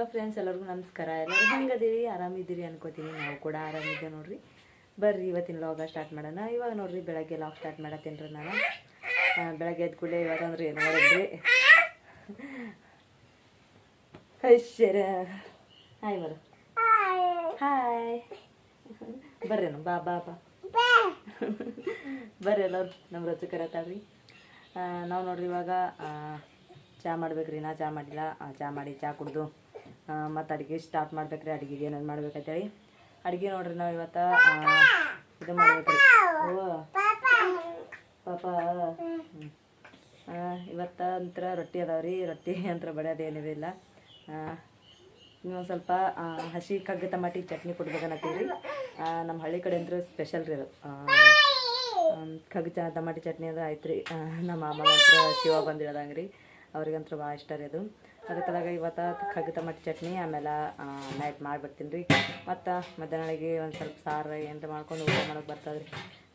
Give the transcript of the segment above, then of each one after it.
Hello friends ಎಲ್ಲರಿಗೂ ನಮಸ್ಕಾರ. ಎಲ್ಲರೂ ಹೆಂಗದೀರಿ ಆರಾಮಿದ್ದೀರಿ ಅನ್ಕೋತೀನಿ. ನಾವು ಕೂಡ ಆರಾಮಿದ್ದೇವೆ ನೋಡ್ರಿ. ಬರ್ರಿ, ಇವತ್ತಿನ ಲಾಗ ಸ್ಟಾರ್ಟ್ ಮಾಡೋಣ. ಇವಾಗ ನೋಡ್ರಿ, ಬೆಳಗ್ಗೆ ಲಾಗ್ ಸ್ಟಾರ್ಟ್ ಮಾಡತ್ತೀನಿ ರೀ ನಾನು ಬೆಳಗ್ಗೆ ಎದ್ದು ಕೂಡಲೇ ಇವಾಗ ಅಂದ್ರೆ ಏನು ಮಾಡಿದ್ರಿ? ಐಶ್ವರ ಹಾಯ್ ಬರ ಹಾಯ್ ಬರ್ರೇನು ಬಾ ಬಾ ಬಾ. ಬರ್ರಿ ಎಲ್ಲರು ನಮ್ಮ ರೊಚ್ಚ ಕರತಾಳ್ರಿ ನಾವು ನೋಡ್ರಿ ಇವಾಗ ಚಹಾ ಮಾಡ್ಬೇಕ್ರಿ. ನಾ ಚಾ ಮಾಡಿಲ್ಲ. ಚಾ ಮಾಡಿ, ಚಾ ಕುಡ್ದು ಮತ್ತು ಅಡುಗೆ ಸ್ಟಾರ್ಟ್ ಮಾಡ್ಬೇಕ್ರಿ, ಅಡುಗೆಗೆ ಏನೇನು ಮಾಡ್ಬೇಕಂತೇಳಿ. ಅಡುಗೆ ನೋಡ್ರಿ ನಾವು ಇವತ್ತು ಇದು ಮಾಡ್ಬೇಕ್ರಿ. ಓ, ಪಾಪ ಇವತ್ತು ಅಂತ್ರ ರೊಟ್ಟಿ ಅದಾವ್ರಿ. ರೊಟ್ಟಿ ಅಂತರ ಏನಿದಿಲ್ಲ ಇನ್ನೊಂದು ಸ್ವಲ್ಪ ಹಸಿ ಕಗ್ಗ ಟಮಾಟಿ ಚಟ್ನಿ ಕೊಡ್ಬೇಕನ್ನತ್ತೀವಿ ನಮ್ಮ ಹಳ್ಳಿ ಕಡೆ ಅಂದ್ರೆ ಸ್ಪೆಷಲ್ ರೀ ಅದು. ಕಗ್ಗ ಚ ಟಮಾಟಿ ಚಟ್ನಿ ಅಂದ್ರೆ ಆಯ್ತು ರೀ ನಮ್ಮ ಮಾಮಗಂತ್ರ ಶಿವ ಬಂದಿರೋದಂಗೆ ರೀ ಅವ್ರಿಗಂತ್ರ ಭಾಳ ಇಷ್ಟ ರೀ ಅದು. ಅದಕ್ಕಲಾಗ ಇವತ್ತು ಖಗ್ಗ ಟಮಾಟಿ ಚಟ್ನಿ ಆಮೇಲೆ ನೈಟ್ ಮಾಡಿಬಿಡ್ತೀನಿ ರೀ ಮತ್ತು ಮಧ್ಯಾಹ್ನಿಗೆ ಒಂದು ಸ್ವಲ್ಪ ಸಾರು ಏನಾರ ಮಾಡ್ಕೊಂಡು ಊಟ ಮಾಡೋಕೆ ಬರ್ತದೆ ರೀ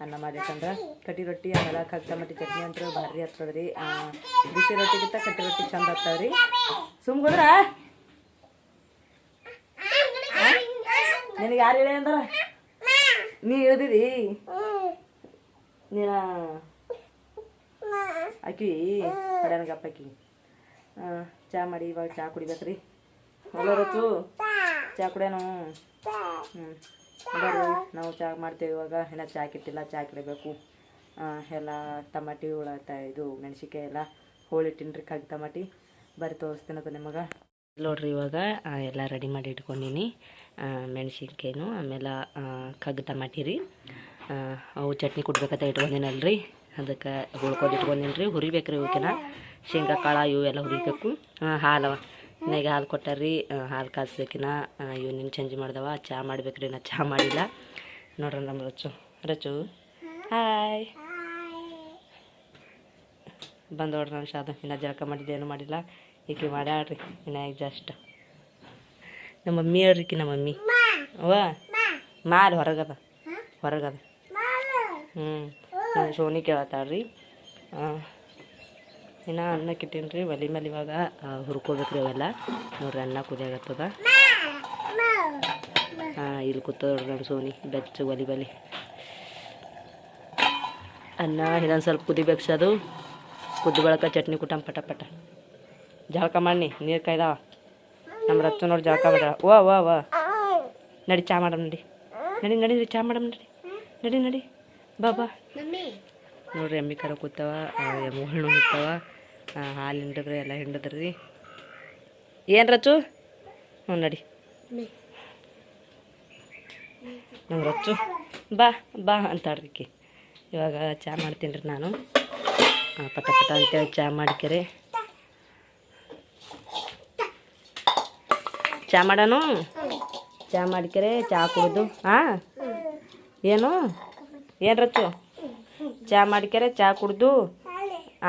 ಅನ್ನ ಮಾಡಿಟ್ಟಂದ್ರೆ ಕಟ್ಟಿ ರೊಟ್ಟಿ ಆಮೇಲೆ ಖಗ್ಗ ಟಮಾಟಿ ಚಟ್ನಿ ಅಂತೂ ಭಾರಿ ಹತ್ತದ ರೀ ಬಿಸಿ ರೊಟ್ಟಿಗಿಂತ ಕಟ್ಟಿ ರೊಟ್ಟಿ ಚಂದ ಆಗ್ತದೆ ರೀ ಸುಮ್ಗುದ್ರ ನಿನಗೆ ಯಾರು ಹೇಳಿ ಅಂದ್ರ? ನೀ ಹೇಳ್ದಿರಿ ನೀನ? ಅಕ್ಕಿ ಹೊಡ್ಯಾನಗಪ್ಪ ಆಕಿ ಆ, ಚಾ ಮಾಡಿ, ಇವಾಗ ಚಾ ಕುಡಿಬೇಕ್ರಿ. ಹಲೋ ರಚು ಚಾ ಕುಡಿಯೋನು? ಹ್ಞೂ ನಾವು ಚಾ ಮಾಡ್ತೇವೆ ಇವಾಗ. ಇನ್ನು ಚಾ ಕಿಟ್ಟಿಲ್ಲ, ಚಾ ಕಿಡಬೇಕು. ಎಲ್ಲ ಟಮಾಟಿ ಹುಳ ಇದು, ಮೆಣಸಿನ್ಕಾಯಿ ಎಲ್ಲ ಹೋಳಿಟ್ಟಿನ್ರಿ ಕಗ್ ಟಮಾಟಿ ಬರ್ರಿ ತೋರಿಸ್ತೇನಪ್ಪ ನಿಮಗೆ ನೋಡ್ರಿ ಇವಾಗ ಎಲ್ಲ ರೆಡಿ ಮಾಡಿ ಇಟ್ಕೊಂಡಿನಿ. ಮೆಣಸಿನ್ಕಾಯಿನು, ಆಮೇಲೆ ಕಗ್ಗ ಟಮಾಟಿ ರೀ. ಅವು ಚಟ್ನಿ ಕುಡ್ಬೇಕಂತ ಇಟ್ಕೊಂಡಿನಲ್ರಿ. ಅದಕ್ಕೆ ಹುಳ್ಕೊಂಡು ಇಟ್ಕೊಂಡಿನಿ ರೀ ಹುರಿಬೇಕ್ರಿ ಇವಕ್ಕಿನ ಶೇಂಗಾ ಕಾಳು ಇವು ಎಲ್ಲ ಹುರಿಬೇಕು. ಹಾಲವ. ಹಾಲು ಮನೆಗೆ ಹಾಲು ಕೊಟ್ಟಾರ್ರಿ ರೀ ಹಾಲು ಕಾಯಿಸ್ಬೇಕಿನ ಇವು ನಿನ್ನ ಚೇಂಜ್ ಮಾಡ್ದವ ಚಹಾ ಮಾಡ್ಬೇಕ್ರಿ ನಾ ಚಹಾ ಮಾಡಿಲ್ಲ. ನೋಡ್ರಿ ನಮ್ಮ ರಚು ರಚು ಹಾಯ್. ಬಂದು ನೋಡ್ರಿ ನಾನು ಶಾದ. ಇನ್ನು ಜಳಕ ಮಾಡಿದ್ದೆ ಏನು ಮಾಡಿಲ್ಲ. ಈಕೆ ಮಾಡ್ಯಾಳ್ರಿ ಇನ್ನು ಈಗ ಜಸ್ಟ್ ನಮ್ಮ ಮಮ್ಮಿ ಹೇಳ್ರಿಕಿ ನಮ್ಮ ಮಮ್ಮಿ. ಓ ಮಾಲ್ ಹೊರಗದ. ಹೊರಗದ. ಹ್ಞೂ ನಾನು ಸೋನಿ ಕೇಳತ್ತಾಳ್ರಿ. ಇನ್ನು ಅನ್ನ ಕಿಟ್ಟೀನಿ ರೀ ಒಲೆ ಮೇಲೆ ಇವಾಗ ಹುರ್ಕೋಬೇಕ್ರಿ ಅವೆಲ್ಲ. ನೋಡ್ರಿ ಅನ್ನ ಕುದಿಯಾಗತ್ತದ. ಹಾಂ ಇಲ್ಲಿ ಕೂತದ ನೋಡ್ರಿ ನಮ್ಮ ಸೋನಿ, ಬೆಚ್ಚ ಒಲಿ ಬಲಿ. ಅನ್ನ ಇನ್ನೊಂದು ಸ್ವಲ್ಪ ಕುದಿಬೇಕು ಅದು. ಕುದ್ದು ಬಳಕ ಚಟ್ನಿ ಕುಟಂ ಪಟ ಪಟ. ಜಳಕ ಮಾಡಿ ನೀರು ಕಾಯ್ದಾವ. ನಮ್ಮ ರಚ್ಚ ನೋಡಿ ಜಳಕ ಮಾಡ ಓ ವಾ ವಾ. ನಡಿ ಚಾ ಮಾಡಮ್ ನಡಿ. ನಡಿ ನಡಿ ಚಾ ಮಾಡಮ್ ನಡಿ. ನಡಿ ನಡಿ. ಬಾ ಬಾ. ನೋಡ್ರಿ ಎಮ್ಮಿ ಕರ ಕೂತಾವ ಎಮ್ಮುಗಳು ನಿಂತಾವ ಹಾಲು ಹಿಂಡಿದ್ರಿ ಎಲ್ಲ ಹಿಂಡಿದ್ರಿ. ಏನು ರಚ್ಚು? ಹ್ಞೂ, ನಡಿ. ನಮ್ಮ ರಚು ಬಾ ಬಾ ಅಂತಾಳ್ರಿ ಈಕಿ. ಇವಾಗ ಚಾ ಮಾಡ್ತೀನಿ ರೀ ನಾನು. ಪಟ ಪಟ ಅಂತೇಳಿ ಚಾ ಮಾಡಿಕೆರೆ. ಚಾ ಮಾಡೋಣ ಚಾ ಮಾಡಿಕೆರೆ, ಚಾ ಕುಡಿದು. ಹಾಂ ಏನು? ಏನು ರಚ್ಚು? ಚಾ ಮಾಡಿಕ್ಯಾರ, ಚಾ ಕುಡ್ದು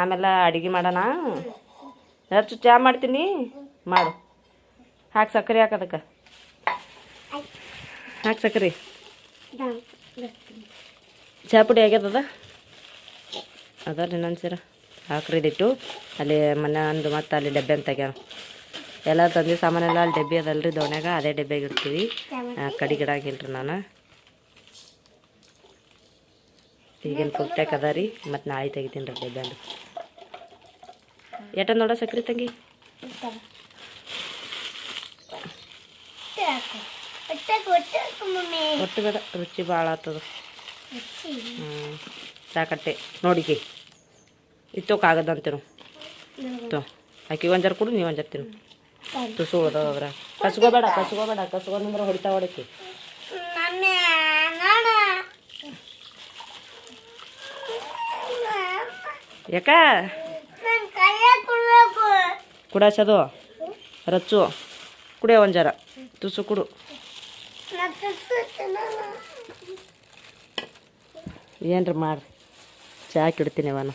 ಆಮೇಲೆ ಅಡುಗೆ ಮಾಡೋಣ. ಹೆಚ್ಚು, ಚಾ ಮಾಡ್ತೀನಿ. ಮಾಡು. ಹಾಕಿ ಸಕ್ಕರೆ ಹಾಕದಕ್ಕೆ ಹಾಕಿ ಸಕ್ಕರೆ. ಚಹಾ ಪುಡಿ ಆಗ್ಯದ ಅದ? ರೀ ನನ್ನ ಸೀರ. ಹಾಕ್ರಿದಿಟ್ಟು ಅಲ್ಲಿ ಮನೆ ಅಂದು ಮತ್ತೆ ಅಲ್ಲಿ ಡಬ್ಬೆ ಅಂತ ಆಗ್ಯಾರ ಎಲ್ಲ ತಂದೆ ಸಾಮಾನೆಲ್ಲ ಅಲ್ಲಿ ಡಬ್ಬಿ ಅದಲ್ರಿ ದೋಣ್ಯಾಗ. ಅದೇ ಡಬ್ಬಿಯಾಗ ಇಡ್ತೀವಿ. ಕಡಿಗೆ ರೀ ನಾನು. ಈಗಿನ ಫುಲ್ಟ್ಯಾಕ್ ಅದ ರೀ. ಮತ್ತು ನಾಳೆ ತೆಗಿತೀನಿ ರೀ ಅಂದ್ರೆ ಎಟ ನೋಡ ಸಕ್ರಿ ತಂಗಿ? ಒಟ್ಟು ಬೇಡ ರುಚಿ ಭಾಳ ಆಗ್ತದ ಹ್ಞೂ ಸಾಕಟ್ಟೆ. ನೋಡಿಕೆ. ಇತ್ತೋಕಾಗದಂತೇನು ತೋ. ಆಕಿ ಒಂಜಾರ ಕೊಡು, ನೀವು ಒಂಜಾರ ತಿನ್ನು. ತುಸು ಹೋದವ ಕಸ್ಗೋಬೇಡ ಕಸ್ಕೋಬೇಡ ಕಸ್ಕೋಬೇಡ ಕಸ್ಕೊಂಡ್ರೆ ಹೊಡಿತಾ ಹೊಡಕಿ ಯಾಕ? ಕುಡಾಸದು ರಚ್ಚು. ಕುಡಿಯ ಒಂಜಾರ. ತುಸು ಕುಡು. ಏನ್ರಿ ಮಾಡ್ರಿ ಚಾ ಕಿಡ್ತೀನಿ ಅವನು.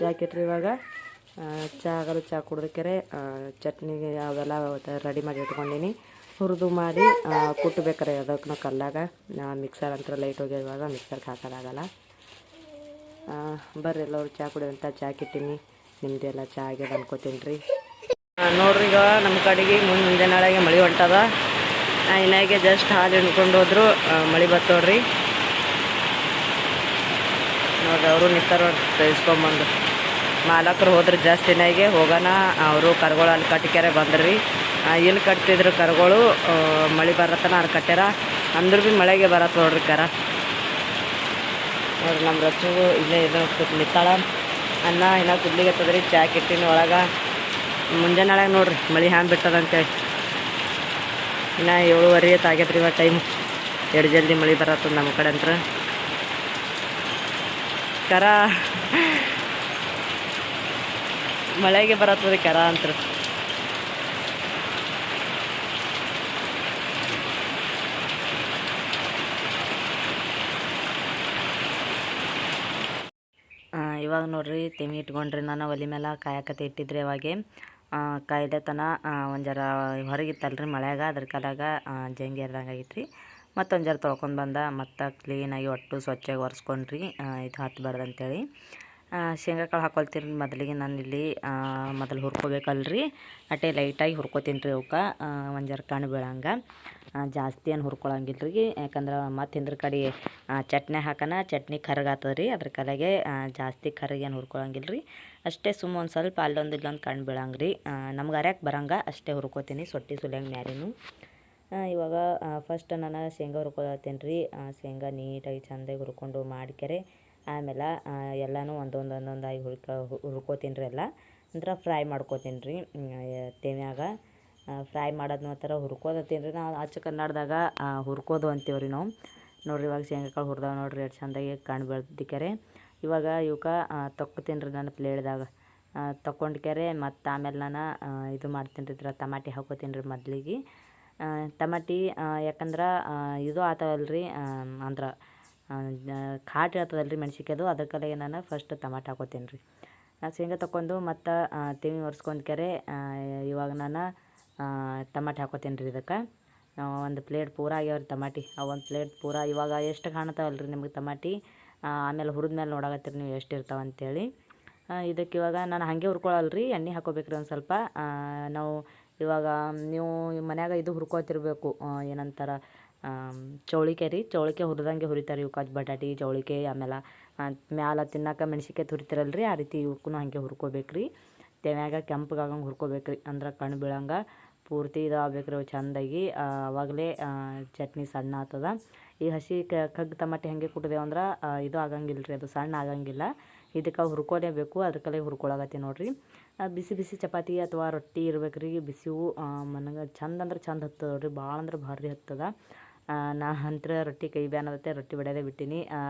ಚಾ ಕಿಟ್ರಿ ಇವಾಗ? ಆ, ಚಾ ಆಗಲು ಚಾ ಕುಡ್ದಕ್ಕೆರೆ ಚಟ್ನಿಗೆ ಅವೆಲ್ಲ ರೆಡಿ ಮಾಡಿ ಇಟ್ಕೊಂಡೀನಿ. ಹುರಿದು ಮಾಡಿ ಕುಟ್ಟಬೇಕಾರೆ ಅದಕ್ಕೆ ಕಲ್ಲಾಗ. ಮಿಕ್ಸರ್ ಅಂತ ಲೈಟ್ ಹೋಗಿರುವಾಗ ಮಿಕ್ಸರ್ಗೆ ಹಾಕೋದಾಗಲ್ಲ ಬರ್ರಿ ಎಲ್ಲರೂ ಚಹಾ ಕುಡಿಯೋಂಥ ಚಹಾ ಕಿಟ್ಟಿನಿ. ನಿಮ್ದೆಲ್ಲ ಚಹಾ ಆಗ್ಯದ ಅನ್ಕೋತೀನಿ ರೀ ನೋಡ್ರಿ ಈಗ ನಮ್ಮ ಕಡೆಗೆ ಮುಂದೆ ಮುಂದೆ ನಾಳೆಗೆ ಮಳೆ ಹೊಂಟದ. ಇನ್ನಾಗೆ ಜಸ್ಟ್ ಹಾಲು ಹಿಡ್ಕೊಂಡು ಹೋದ್ರು ಮಳೆ ಬತ್ತೋಡ್ರಿ. ನೋಡ್ರಿ ಅವರು ನಿಂತಾರ ತೆಗೆಸ್ಕೊಂಬಂದು ಮಾಲಕರು ಹೋದ್ರೆ ಜಾಸ್ತಿ ನಾಯಿಗೆ ಹೋಗೋಣ. ಅವರು ಕರ್ಗಳು ಅಲ್ಲಿ ಕಟ್ಟಿಕೆರೆ ಬಂದ್ರಿ. ರೀ ಇಲ್ಲಿ ಕಟ್ತಿದ್ರು ಕರ್ಗಳು ಮಳೆ ಬರತ್ತನ ಅಲ್ಲಿ ಕಟ್ಟ್ಯಾರ ಅಂದ್ರೂ ಭೀ ಮಳೆಗೆ ಬರತ್ತೆ ನೋಡ್ರಿ ಕರ. ನೋಡ್ರಿ ನಮ್ಮ ರಚು ಇಲ್ಲೇ ಇದು ನಿತ್ತಾಳ. ಅನ್ನ ಇನ್ನ ಕುದ್ಲಿಗೆ ಹತ್ತದ್ರಿ, ಚಾ ಕಿಟ್ಟಿನ ಒಳಗೆ. ಮುಂಜಾನೆ ನೋಡ್ರಿ, ಮಳೆ ಹ್ಯಾಂಗ್ ಬಿಟ್ಟದಂತೇಳಿ ಇನ್ನು ಏಳುವರೆ ಆಗೈತ್ರಿ ಇವಾಗ ಟೈಮ್ ಎರಡು ಜಲ್ದಿ ಮಳೆ ಬರತ್ತದ ನಮ್ಮ ಕಡೆ ಅಂತ ಕರ ಮಳೆಗೆ ಬರತ್ತದ ಕರ ಅಂತ ಇವಾಗ ನೋಡ್ರಿ, ತೆಮಿ ಇಟ್ಕೊಂಡ್ರಿ. ನಾನು ಒಲೆ ಮೇಲೆ ಕಾಯಕತ್ತೆ ಇಟ್ಟಿದ್ರಿ ಇವಾಗೆ ಕಾಯ್ದೆ ತನ ಒಂದು ಜರ ಹೊರಗಿತ್ತಲ್ರಿ ಮಳೆಯಾಗ ಅದ್ರ ಕಾಲಾಗ ಜಂಗಿ ಆಗಿತ್ರಿ. ಮತ್ತೊಂದು ಜರ ತೊಳ್ಕೊಂಡು ಬಂದ, ಮತ್ತು ಕ್ಲೀನಾಗಿ ಒಟ್ಟು ಸ್ವಚ್ಛಾಗಿ ಒರೆಸ್ಕೊಂಡ್ರಿ. ಇದು ಹತ್ಬಾರ್ದು ಅಂತೇಳಿ. ಶೇಂಗಾ ಕಾಳು ಹಾಕೊಳ್ತೀನಿ ಮೊದಲಿಗೆ ನಾನು ಇಲ್ಲಿ ಮೊದಲು ಹುರ್ಕೋಬೇಕಲ್ರಿ. ಅಟೆ ಲೈಟಾಗಿ ಹುರ್ಕೋತೀನಿ ರೀ ಅವ್ಕೆ ಒಂದು ಕಣ್ಣು ಬೀಳಂಗೆ. ಜಾಸ್ತಿ ಏನು ಹುರ್ಕೊಳಂಗಿಲ್ಲ ರೀ ಯಾಕಂದ್ರೆ ಮತ್ತೆ ಹಿಂದ್ರ ಕಡೆ ಚಟ್ನಿ ಹಾಕೋಣ ಚಟ್ನಿ ಕರ್ಗಾತದ ರೀ ಅದ್ರ ಕಲೆಗೆ ಜಾಸ್ತಿ ಕರ್ಗೆ ಏನು ಹುರ್ಕೊಳಂಗಿಲ್ಲ ರೀ ಅಷ್ಟೇ ಸುಮ್ಮ ಒಂದು ಸ್ವಲ್ಪ ಅಲ್ಲೊಂದು ಇಲ್ಲೊಂದು ಕಣ್ಣು ಬೀಳಂಗೆ ರೀ ನಮ್ಗೆ ಅರ್ಯಾಕೆ ಬರಂಗ, ಅಷ್ಟೇ ಹುರ್ಕೋತೀನಿ ಸೊಟ್ಟಿ ಸುಲಿಯಂಗೆ ಮ್ಯಾರಿನು. ಇವಾಗ ಫಸ್ಟ್ ನಾನು ಶೇಂಗಾ ಹುರ್ಕೊಳತ್ತೀನಿ ರೀ ಶೇಂಗಾ ನೀಟಾಗಿ ಚೆಂದಾಗಿ ಹುರ್ಕೊಂಡು ಮಾಡ್ಕೆರೆ. ಆಮೇಲೆ ಆ, ಎಲ್ಲನೂ ಒಂದೊಂದು ಒಂದೊಂದಾಗಿ ಹುರ್ಕೊ ಹುರ್ಕೋತೀನಿ ರೀ ಎಲ್ಲ. ಅಂದ್ರೆ ಫ್ರೈ ಮಾಡ್ಕೋತೀನಿ ರೀ ತೆನೆಯಾಗ. ಫ್ರೈ ಮಾಡೋದು ಒಂಥರ ಹುರ್ಕೋದತ್ತೀನಿ ರೀ ನಾವು. ಅಚ್ಚ ಕನ್ನಡದಾಗ ಹುರ್ಕೋದು ಅಂತೀವಿ ರೀ ನಾವು. ನೋಡ್ರಿ ಇವಾಗ ಶೇಂಗಾಕಾಳು ಹುರಿದಾವ ನೋಡ್ರಿ ಎಷ್ಟು ಚಂದಾಗಿ ಕಾಣ್ ಬೆಳ್ದಿಕ್ಕೆರೆ ಇವಾಗ ಇವಕ್ಕೆ ತೊಕ್ಕೊತೀನಿ ರೀ ನಾನು ಪ್ಲೇಟ್ದಾಗ. ತೊಗೊಂಡ್ಕೆರೆ ಮತ್ತು ಆಮೇಲೆ ನಾನು ಇದು ಮಾಡ್ತೀನಿ ರೀ ಇದ್ರ ಟಮಾಟಿ ಹಾಕೋತೀನಿ ರೀ ಮೊದಲಿಗೆ. ಆ, ಟಮಾಟಿ ಯಾಕಂದ್ರೆ ಇದು ಆತವಲ್ಲ ರೀ ಅಂದ್ರೆ ಖಾಟ್ ರೀ ಮೆಣ್ಸಿಕಾಯ್ದು ಅದ್ರ ಕಲೆಗೆ ನಾನು ಫಸ್ಟ್ ಟಮಾಟ ಹಾಕೋತೀನಿ ರೀ. ಶೇಂಗಾ ತಗೊಂಡು ಮತ್ತು ತಿಮ್ಮಿ ಒರೆಸ್ಕೊಂಡ್ಕೆರೆ ಇವಾಗ ನಾನು ಟಮಾಟಿ ಹಾಕೋತೀನಿ ರೀ ಇದಕ್ಕೆ. ಒಂದು ಪ್ಲೇಟ್ ಪೂರ ಆಗ್ಯಾವ ರೀ ಟಮಾಟಿ. ಆ ಒಂದು ಪ್ಲೇಟ್ ಪೂರ ಇವಾಗ ಎಷ್ಟು ಕಾಣ್ತಾವಲ್ರಿ ನಿಮಗೆ ಟಮಾಟಿ? ಆಮೇಲೆ ಹುರಿದ ಮೇಲೆ ನೋಡಾಕತ್ತೀರಿ ನೀವು ಎಷ್ಟು ಇರ್ತಾವೆ ಅಂತೇಳಿ. ಆ, ಇದಕ್ಕೆ ಇವಾಗ ನಾನು ಹಾಗೆ ಹುರ್ಕೊಳಲ್ಲ ರೀ ಎಣ್ಣೆ ಹಾಕೋಬೇಕ್ರಿ ಒಂದು ಸ್ವಲ್ಪ. ನಾವು ಇವಾಗ ನೀವು ಮನ್ಯಾಗ ಇದು ಹುರ್ಕೊತಿರ್ಬೇಕು ಏನಂತಾರೆ ಚೌಳಿಕೆ ರೀ. ಚೌಳಿಕೆ ಹುರಿದಂಗೆ ಹುರಿತಾರೆ ಇವಕ್ಕೆ ಬಟಾಟಿ, ಚೌಳಿಕೆ ಆಮೇಲೆ ಮ್ಯಾಲ ತಿನ್ನಕ್ಕೆ ಮೆಣ್ಸಿಕಾಯಿ ತುರಿತಾರಲ್ಲ ರೀ ಆ ರೀತಿ ಇವಕ್ಕೂ ಹಾಗೆ ಹುರ್ಕೋಬೇಕು ರೀ. ತೆವ್ಯಾಗ ಕೆಂಪಗಾಗಂಗೆ ಹುರ್ಕೋಬೇಕು ರೀ. ಅಂದ್ರೆ ಕಣ್ಣು ಬೀಳಂಗೆ ಪೂರ್ತಿ ಇದಾಗಬೇಕು ರೀ ಚೆಂದಾಗಿ. ಆವಾಗಲೇ ಚಟ್ನಿ ಸಣ್ಣ ಆಗ್ತದ ಈ ಹಸಿ ಕಗ್ಗ ಟಮಾಟಿ ಹಾಗೆ ಕುಟ್ಟಿದೆವು ಅಂದ್ರೆ ಇದು ಆಗಂಗಿಲ್ಲ ರೀ ಅದು, ಸಣ್ಣ ಆಗಂಗಿಲ್ಲ. ಇದಕ್ಕೆ ಹುರ್ಕೋಲೇಬೇಕು ಅದ್ರ ಹುರ್ಕೊಳಗತ್ತಿ ನೋಡ್ರಿ. ಬಿಸಿ ಬಿಸಿ ಚಪಾತಿ ಅಥವಾ ರೊಟ್ಟಿ ಇರ್ಬೇಕು ರೀ. ಬಿಸಿವು ಮನಗೆ ಚಂದ ಅಂದ್ರೆ ಚಂದ ಹತ್ತದ ರೀ ಭಾಳ ಅಂದ್ರೆ ಭಾರಿ ಹತ್ತದ. ನಾ ಅಂತ್ರ ರೊಟ್ಟಿ, ಕೈ ಬ್ಯಾನದತ್ತೆ ರೊಟ್ಟಿ ಬಡಿಯೋದೇ ಬಿಟ್ಟಿನಿ. ಅವ